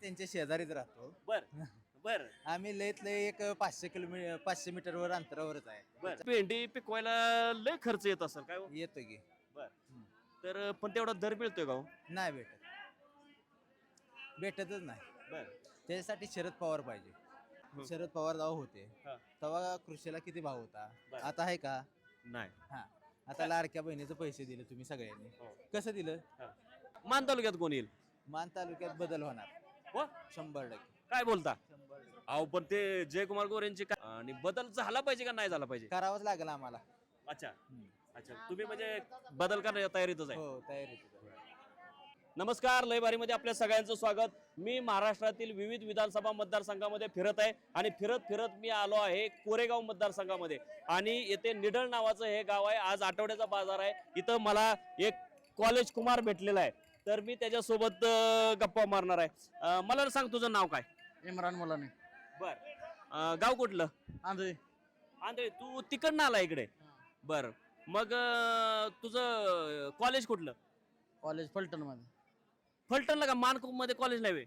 त्यांच्या शेजारीच राहतो. बर बर. आम्ही लयत लय एक पाचशे किलोमीटर पाचशे मीटरवर अंतरावरच आहे. बर. भेंडी पिकवायला लय खर्च येत असेल काय हो? येतो की. बर. तर पण तेवढा दर मिळतोय का हो? नाही भेटत. भेटतच नाही. बर. त्याच्यासाठी शरद पवार पाहिजे. शरद पवार जेव्हा होते. हा. तेव्हा कृषीला किती भाव होता? बरं. आता आहे का? नाही. हा. आता लाडक्या बहिणीचे पैसे दिले तुम्ही सगळ्यांनी. हो. कसं दिलं? हा. मान तालुक्यात कोण येईल? मान तालुक्यात बदल होणार. शंभर टक्के. काय बोलता? अहो पण ते जयकुमार गोरेंचे काय आणि बदल झाला पाहिजे का नाही झाला पाहिजे? करावंच लागेल आम्हाला. अच्छा. अच्छा. तुम्ही म्हणजे बदल करण्याच्या तयारीतच आहे. हो तयारी नमस्कार लयबारीमध्ये आपल्या सगळ्यांचं स्वागत. मी महाराष्ट्रातील विविध विधानसभा मतदारसंघामध्ये फिरत आहे आणि फिरत फिरत मी आलो आहे कोरेगाव मतदारसंघामध्ये. आणि येथे निडळ नावाचं हे गाव आहे. आज आठवड्याचा बाजार आहे. इथं मला एक कॉलेज कुमार भेटलेला आहे. तर मी त्याच्यासोबत अं, गप्पा मारणार आहे. अं, मला सांग तुझं नाव काय? इम्रान मुलाने. बर. गाव कुठलं? आंधळी. आंधळे. तू तिकडनं आला इकडे. बर. मग अं, तुझं कॉलेज कुठलं? कॉलेज फलटणमध्ये फलटणला का? मानकुपमध्ये कॉलेज नाही?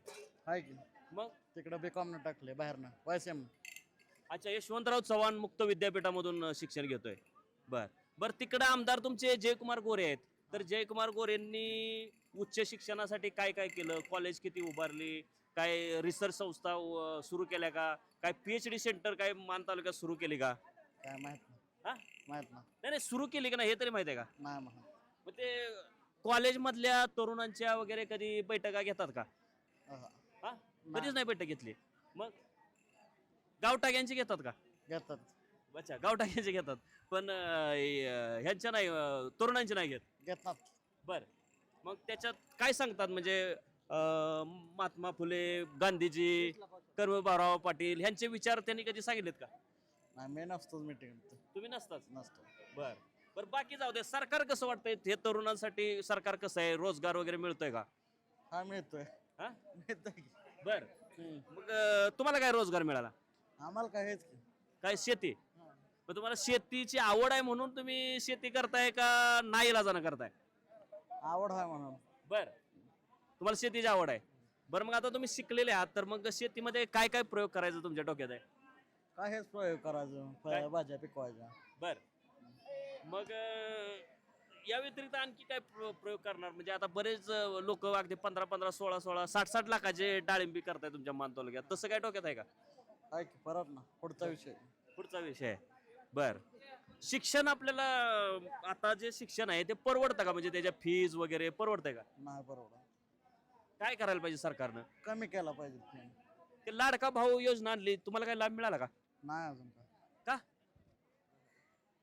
आहे की. मग? तिकडं बेकॉम न टाकले बाहेरनं. वायसएम अच्छा यशवंतराव चव्हाण मुक्त विद्यापीठामधून अ, शिक्षण घेतोय. बर. बर तिकडे आमदार तुमचे जयकुमार गोरे आहेत. तर जयकुमार गोरेंनी उच्च शिक्षणासाठी काय काय केलं? कॉलेज किती उभारली? काय रिसर्च संस्था सुरू केल्या का? काय पीएच डी सेंटर काय मान तालुक्यात सुरू केली का? काय माहीत नाही. हा? माहीत नाही. नाही नाही सुरू केली का नाही हे तरी माहिती आहे का? नाही माहीत मग ते कॉलेजमधल्या तरुणांच्या वगैरे कधी बैठका घेतात का. हा? कधीच नाही बैठक घेतली. मग? गावटाग्यांची घेतात का? घेतात. अच्छा गावटाक्यांचे घेतात. पण अं, ह्यांच्या नाही अं, तरुणांचे नाही घेत? घेतात. बर. मग त्याच्यात काय सांगतात? म्हणजे महात्मा फुले गांधीजी कर्मबाराव पाटील ह्यांचे विचार त्यांनी कधी सांगितलेत का? नाही मी नसतोच मीटिंग तुम्ही नसताच? नसतो. बर. बर बाकी जाऊ दे सरकार कसं वाटतंय? हे तरुणांसाठी सरकार कसं आहे? रोजगार वगैरे मिळतोय का? हा मिळतोय. हा? मिळतोय की. बर. मग अं, तुम्हाला काय रोजगार मिळाला? आम्हाला काय हेच की. काय शेती? मग तुम्हाला शेतीची आवड आहे म्हणून तुम्ही शेती करताय का नाही करताय? आवड आहे म्हणून बर. तुम्हाला शेतीची आवड आहे. बरं मग आता तुम्ही शिकलेले आहात तर मग शेतीमध्ये काय काय प्रयोग करायचा तुमच्या डोक्यात आहे? काय हेच प्रयोग करायचं भाज्या पिकवायच्या बर. मग अं, या व्यतिरिक्त आणखी काय प्र- प्रयोग करणार? म्हणजे आता बरेच लोक अगदी पंधरा पंधरा सोळा सोळा साठ साठ लाखाचे डाळिंबी करताय तुमच्या मान तालुक्यात तसं काय डोक्यात आहे का? आहे की परत ना पुढचा विषय. पुढचा विषय बर. शिक्षण आपल्याला अं, आता जे शिक्षण आहे ते परवडतं का? म्हणजे त्याच्या फीज वगैरे परवडतंय का? नाही बरोबर काय करायला पाहिजे सरकारनं? कमी केला पाहिजे. ते लाडका भाऊ योजना आणली तुम्हाला काय लाभ मिळाला का? नाही अजून काय. का?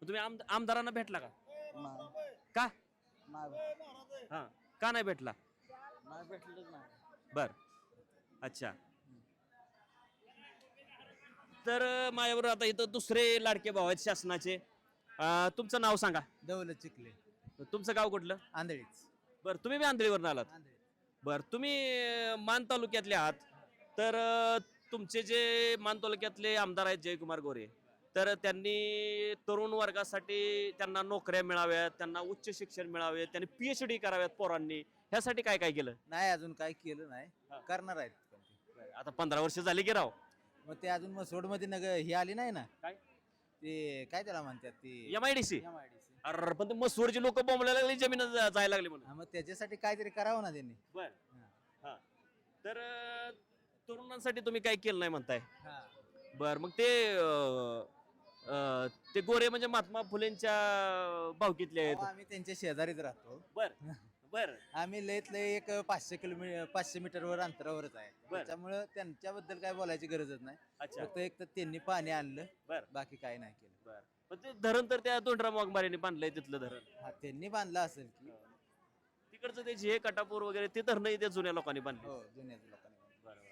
मग तुम्ही आम आमदारांना भेटला का? नाही. का? नाही हा. का नाही भेटला? नाही भेटलेच नाही. बर. अच्छा. तर अं, माझ्याबरोबर आता इथं दुसरे लाडके भाऊ आहेत शासनाचे. अं, तुमचं नाव सांगा. दौलत चिखले. तुमचं गाव कुठलं? आंधळीच. बर तुम्ही बी आंधळीवरून आलात. आंधळी. बर तुम्ही अं, मान तालुक्यातले आहात. तर अं, तुमचे जे मान तालुक्यातले आमदार आहेत जयकुमार गोरे तर त्यांनी तरुण वर्गासाठी त्यांना नोकऱ्या मिळाव्यात त्यांना उच्च शिक्षण मिळावे त्यांनी पीएच डी कराव्यात पोरांनी. ह्यासाठी काय काय केलं? नाही अजून काय केलं नाही. करणार आहेत. पण ते. आता पंधरा वर्ष झाली की राव. मग ते अजून मसोडमध्ये नग ही आली नाही ना. काय? ते काय त्याला म्हणतात ते? M I D C MIDC. अरे पण ते मसूरची लोक बोंबलायला लागली जमीन जायला लागली म्हणून. हा, मग त्याच्यासाठी काहीतरी करावं ना त्यांनी. बर. हा. हा. तर अं, तरुणांसाठी तुम्ही काय केलं नाही म्हणताय? हा. बर मग ते अं, अं, ते गोरे म्हणजे महात्मा फुलेंच्या भावकीतले अहो, आहेत आम्ही त्यांच्या शेजारीच राहतो. बर बर. आम्ही लयत लय एक पाचशे किलोमीटर पाचशे मीटरवर अंतरावरच आहे. त्याच्यामुळं त्यांच्याबद्दल काय बोलायची गरजच नाही. अच्छा. फक्त एक तर त्यांनी पाणी आणलं बर. बाकी काही नाही केलं. बर. पण ते धरण तर त्या दोंडरा वाघमारेने बांधलंय तिथलं धरण. हा त्यांनी बांधलं असेल की. तिकडचं ते झे कटापूर वगैरे ते धरण त्या जुन्या लोकांनी बांधले. हो जुन्याच लोकांनी बांधलं.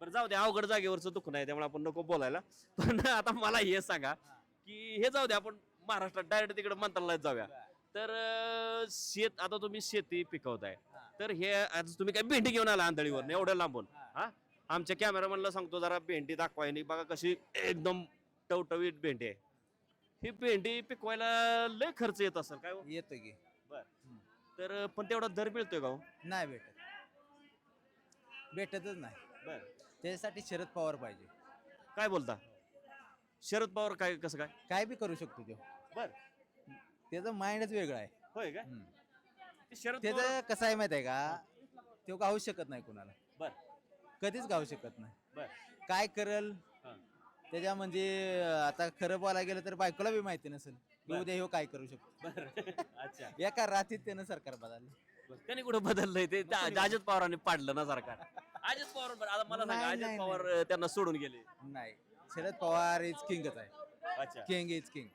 बरं जाऊ दे अवघड जागेवरचं दुःख नाही त्यामुळे आपण नको बोलायला. पण आता मला हे सांगा की हे जाऊ दे आपण महाराष्ट्रात डायरेक्ट तिकडे मंत्रालयात जाऊया. तर अं, शेत आता तुम्ही शेती पिकवताय. तर हे आज तुम्ही काय भेंडी घेऊन आला आंधळीवर एवढं लांबून. हा. आमच्या कॅमेरामॅनला सांगतो जरा भेंडी दाखवाय नाही बघा कशी एकदम टवटवीत भेंडी आहे. ही भेंडी पिकवायला लय खर्च येत असेल काय हो? येतो की. बर. तर पण तेवढा दर मिळतोय का हो? नाही भेटत. भेटतच नाही. बर. त्याच्यासाठी शरद पवार पाहिजे. काय बोलता? शरद पवार काय कसं काय? काय बी करू शकतो तो. बर. त्याचं माइंडच वेगळं आहे. होय काय हम्म. ते शरद त्याचं कसं आहे माहिती आहे का? तो गाऊ शकत नाही कुणाला. बर. कधीच गाऊ शकत नाही. बर. काय करल? हा. त्याच्या म्हणजे आता खरं बोलायला गेलं तर बायकोला बी माहिती नसेल. की. उद्या ह्यो काय करू शकतो. बर. अच्छा. एका रात्रीत त्यानं सरकार बदललं. त्यांनी कुठं बदललंय? ते त्या- अजित पवारांनी पाडलं ना सरकार. अजित पवार बरं, आता मला सांगा नाही, अजित नाही, पवार अं, त्यांना सोडून गेले. नाही. शरद पवार इज किंगच आहे. अच्छा. King is king.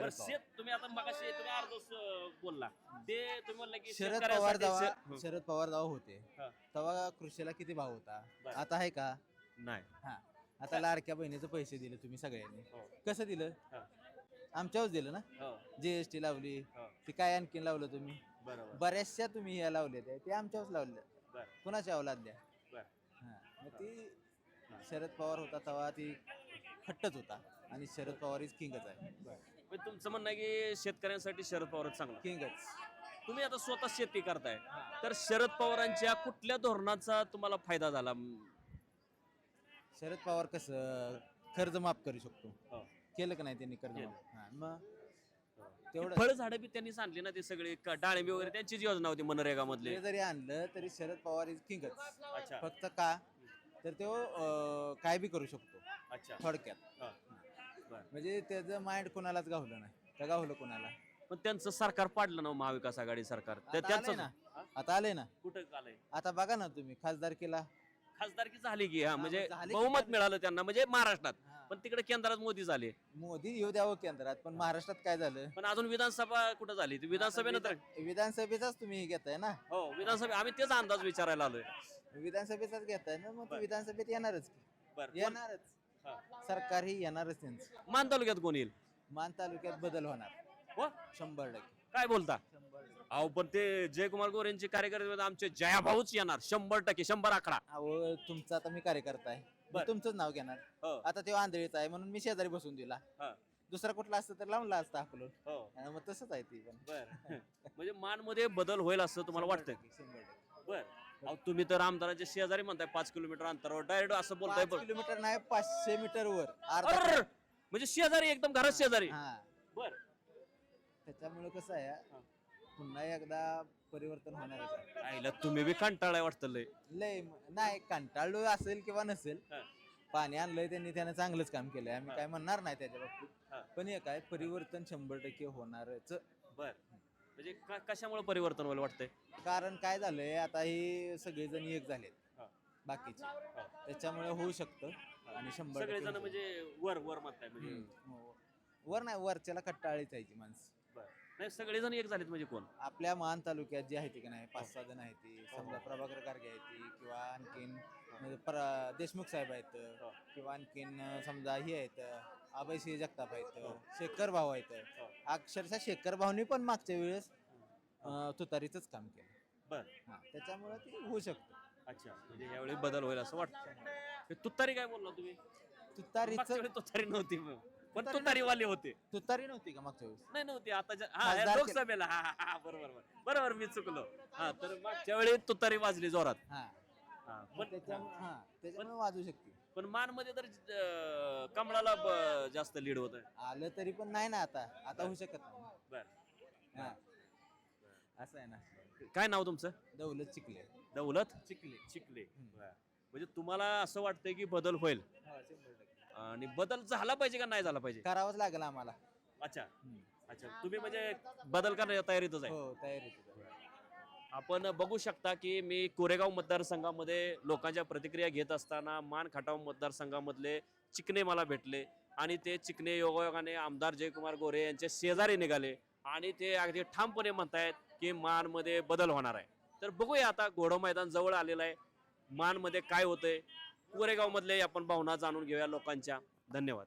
Sharad Pawar शेत तुम्ही आता मगाशी तुम्ही अर्धच अं, बोलला. ते तुम्ही म्हणलं की शरद पवार शेतकऱ्यासाठी जेव्हा शे- हं. शरद पवार जेव्हा होते. हा. तेव्हा कृषीला किती भाव होता? बर. आता आहे का? नाही. हा. आता लाडक्या बहिणीचे पैसे दिले तुम्ही सगळ्यांनी. हो. कसं दिलं? हा. आमच्यावर दिलं ना? हो, जीएसटी लावली हो. ती काय आणखीन लावलं तुम्ही? बरोबर. बऱ्याचशा तुम्ही ह्या लावल्या त्या ते आमच्यावर लावल्या. बर. कुणाच्या अवलादल्या बर. हा. मग ती शरद पवार होता तेव्हा ती खट्टच होता आणि शरद पवार इज किंगच आहे. म्हणजे तुमचं म्हणणं आहे की शेतकऱ्यांसाठी शरद पवारच चांगला. किंगच तुम्ही आता स्वतः शेती करताय. तर शरद पवारांच्या कुठल्या धोरणाचा तुम्हाला फायदा झाला? शरद पवार कसं कर्ज माफ करू शकतो. हो. केलं का नाही त्यांनी कर्ज. माफ? हा, मग? तेवढं. फळ झाडं बी त्यांनी आणली ना ते सगळे क- डाळिंबी वगैरे त्यांचीच योजना होती मनरेगा मधले ते जरी आणलं तरी शरद पवार इज किंगच अच्छा. फक्त का? तर तो अं, काय बी करू शकतो. अच्छा. थोडक्यात. हा. म्हणजे त्याचं माइंड कोणालाच गावलं नाही. का गावलं कोणाला? पण त्यांचं सरकार पाडलं ना हो, महाविकास आघाडी सरकार. आता त्यांचं ना. आता आले ना. कुठं आलंय? आता बघा ना तुम्ही खासदार केला खासदारकी झाली की हा म्हणजे झाली की बहुमत? मिळालं त्यांना म्हणजे महाराष्ट्रात. पण तिकडे केंद्रात मोदी झाले. मोदी येऊ द्यावं केंद्रात पण महाराष्ट्रात काय झालं? पण अजून विधानसभा कुठं झाली? ती विधानसभेनंतर विधान- विधानसभेचाच तुम्ही घेताय ना? हो विधानसभा आम्ही तेच अंदाज विचारायला आलोय. विधानसभेचाच घेताय ना मग ते. विधानसभेत येणारच की. बर. येणारच. हा. सरकार ही येणारच त्यांचं. मान तालुक्यात कोण येईल? मान तालुक्यात बदल होणार. हो? शंभर टक्के. काय बोलता. अहो पण ते जयकुमार गोरेंचे कार्यकर्ते होते, आमचे जयाभाऊच येणार. शंभर टक्के शंभर आकडा. अहो तुमचा आता मी कार्यकर्ता आहे. बर. मी तुमचंच नाव घेणार. हो. आता तो आंधळीचा आहे म्हणून मी शेजारी बसून दिला. हा. दुसरा कुठला असतं तर लावला असता आपलं हो. मग तसंच आहे ती पण. बर. म्हणजे मानमध्ये बदल होईल असं तुम्हाला वाटतं शंभर टक्के. बर. अहो तुम्ही तर आमदाराच्या शेजारी म्हणताय पाच किलोमीटर अंतरावर. डायरेक्ट असं बोलताय पाच बघ. किलोमीटर नाही पाचशे मीटर वर अर्धा अर्र! म्हणजे शेजारी एकदम घरात शेजारी. हा. बर. त्याच्यामुळे कसं आहे पुन्हा एकदा परिवर्तन होणारच आहे. आईला तुम्ही बी कंटाळाय वाटतं लय. लय म- नाही कंटाळलो असेल किंवा नसेल हा. पाणी आणलंय त्यांनी त्यानं चांगलंच काम केलंय. आम्ही. काय म्हणणार नाही त्याच्या हा. बाबतीत पण एक आहे परिवर्तन शंभर टक्के होणारच. बर. म्हणजे का- कशामुळे परिवर्तन व्हायला वाटतंय? कारण काय झालंय आता ही सगळेजण एक झालेत. हा. बाकीचे. त्याच्यामुळे होऊ शकतं. आणि शंभर सगळे टक्के जण होऊ म्हणजे वर वर म्हणताय म्हणजे. शकतं. हो. वर नाही वरच्याला कट्टाळीच आहे ती माणसं. नाही सगळे जण एक झालेत म्हणजे कोण? आपल्या मान तालुक्यात जी आहे ती की नाही पाच सहा जण आहेत ती. हो. समजा प्रभाकर गारगे आहेत ती किंवा आणखीन म्हणजे प्र- देशमुख साहेब आहेत हो. किंवा आणखीन समजा ही आहेत जगताप हो. आहेत. शेखर भाऊ आहेत. अक्षरशः शेखर भाऊनी पण मागच्या वेळेस तुतारीचंच काम केलं. बर. हा त्याच्यामुळे ते होऊ शकतं. अच्छा म्हणजे यावेळी बदल होईल असं वाटतं. हे तुतारी काय बोलला तुम्ही? तुतारीच मागच्या वेळी तुतारी नव्हती. मग. पण तुतारी तुतारीवाले होते. तुतारी नव्हती का मागच्या वेळेस? नाही नव्हती. आता ज्या- हा या खासदार के- लोकसभेला. हा हा, हा बरोबर बरोबर. बरोबर मी चुकलो. हा तर मागच्या वेळी तुतारी वाजली जोरात. हा. हा, पण पण त्याच्यामुळे हा त्याच्यामुळे वाजू शकते. पण मानमध्ये तर कमळाला ब- जास्त लीड होत आलं तरी पण नाही ना आता. आता होऊ शकत नाही. बर. हा. असं आहे ना. काय नाव तुमचं? दौलत चिखले. दौलत? हम्म. बर. म्हणजे तुम्हाला असं वाटतंय की बदल होईल? आणि बदल झाला पाहिजे का नाही झाला पाहिजे? करावंच लागेल आम्हाला. अच्छा. अच्छा. तुम्ही म्हणजे बदल करण्याच्या तयारीतच आहे. हो तयारी आपण बघू शकता की मी कोरेगाव मतदारसंघामध्ये लोकांच्या प्रतिक्रिया घेत असताना मान खटाव मतदारसंघामधले चिकणे मला भेटले आणि ते चिकणे योगायोगाने आमदार जयकुमार गोरे यांचे शेजारी निघाले आणि ते अगदी ठामपणे म्हणतायत की मानमध्ये बदल होणार आहे. तर बघूया आता घोडं मैदान जवळ आलेलं आहे. मानमध्ये काय होतंय? कोरेगाव मधले आपण भावना जाणून घेऊया लोकांच्या. धन्यवाद.